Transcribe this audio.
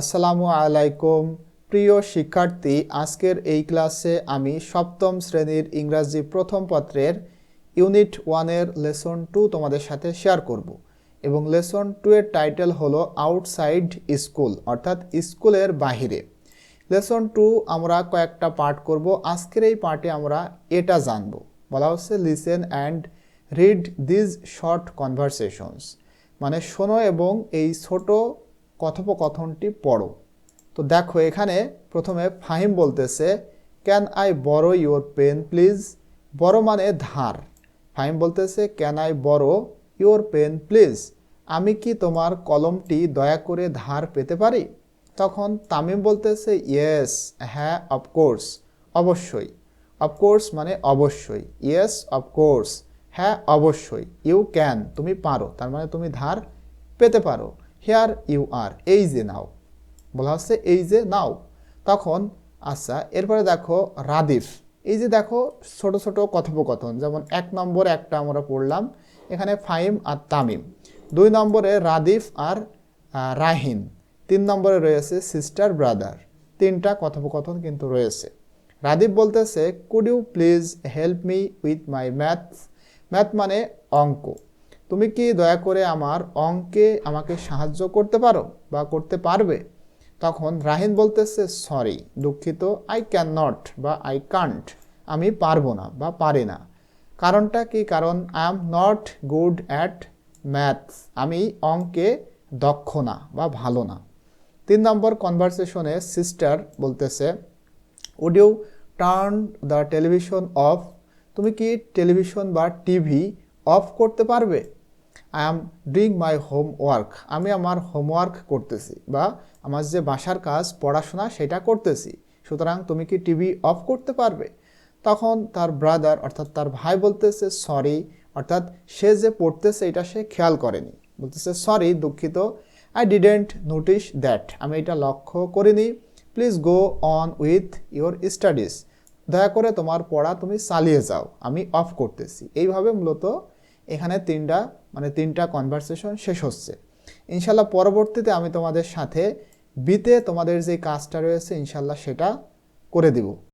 আসসালামু আলাইকুম। প্রিয় শিক্ষার্থী, আজকের এই ক্লাসে আমি সপ্তম শ্রেণির ইংরাজি প্রথম পত্রের ইউনিট ওয়ানের লেসন টু তোমাদের সাথে শেয়ার করব। এবং লেসন টু এর টাইটেল হলো আউটসাইড স্কুল, অর্থাৎ স্কুলের বাহিরে। লেসন টু আমরা কয়েকটা পার্ট করব। আজকের এই পার্টে আমরা এটা জানব। বলা হচ্ছে, listen and read these short conversations. মানে শোনো এবং এই ছোট কথোপকথনটি পড়ো। তো দেখো, এখানে প্রথমে ফাহিম বলতেছে can I borrow your pen please borrow মানে ধার। ফাহিম বলতেছে can I borrow your pen please আমি কি তোমার কলমটি দয়া করে ধার পেতে পারি? তখন তামিম বলতেছে ইয়েস হ্যাঁ অফকোর্স অবশ্যই। অফকোর্স মানে অবশ্যই। ইয়েস অফকোর্স হ্যাঁ অবশ্যই। ইউ ক্যান তুমি পারো। তার মানে তুমি ধার পেতে পারো। হেয়ার ইউ আর এই যে নাও। বলা হচ্ছে এই যে নাও। তখন আচ্ছা এরপরে দেখো রাদিফ। এই যে দেখো ছোট ছোট কথোপকথন, যেমন এক নম্বরে একটা আমরা পড়লাম, এখানে ফাইম আর তামিম। দুই নম্বরে রাদিফ আর রাহিন। তিন নম্বরে রয়েছে সিস্টার, ব্রাদার। তিনটা কথোপকথন কিন্তু রয়েছে। রাদীপ বলতেছে could you please help me with my maths math মানে অঙ্ক। তুমি কি দয়া করে আমার অঙ্কে আমাকে সাহায্য করতে পারো বা করতে পারবে? তখন রাহিন বলতেছে সরি দুঃখিত আই ক্যান নট বা আই কান্ট আমি পারব না বা পারি না। কারণটা কি? কারণ I am not good at maths আমি অঙ্কে দক্ষ না বা ভালো না। তিন নম্বর কনভারসেশনে সিস্টার বলতেছে would you turn the television off তুমি কি টেলিভিশন বা টিভি অফ করতে পারবে? I am doing my homework আমি আমার হোমওয়ার্ক করতেছি বা আমার যে বাসার কাজ, পড়াশোনা সেটা করতেছি। সুতরাং তুমি কি টিভি অফ করতে পারবে? তখন তার ব্রাদার অর্থাৎ তার ভাই বলতেছে সরি অর্থাৎ সে যে পড়তেছে, এটা সে খেয়াল করেনি। বলতেছে সরি দুঃখিত। আই ডিডেন্ট নোটিস দ্যাট আমি এটা লক্ষ্য করিনি। Please go on with your studies দয়া করে তোমার পড়া তুমি চালিয়ে যাও। আমি অফ করতেছি। এইভাবে মূলত এখানে তিনটা মানে তিনটা কনভারসেশন শেষ হচ্ছে। ইনশাল্লাহ পরবর্তীতে আমি তোমাদের সাথে বিতে তোমাদের যে কাজটা রয়েছে, ইনশাল্লাহ সেটা করে দিব।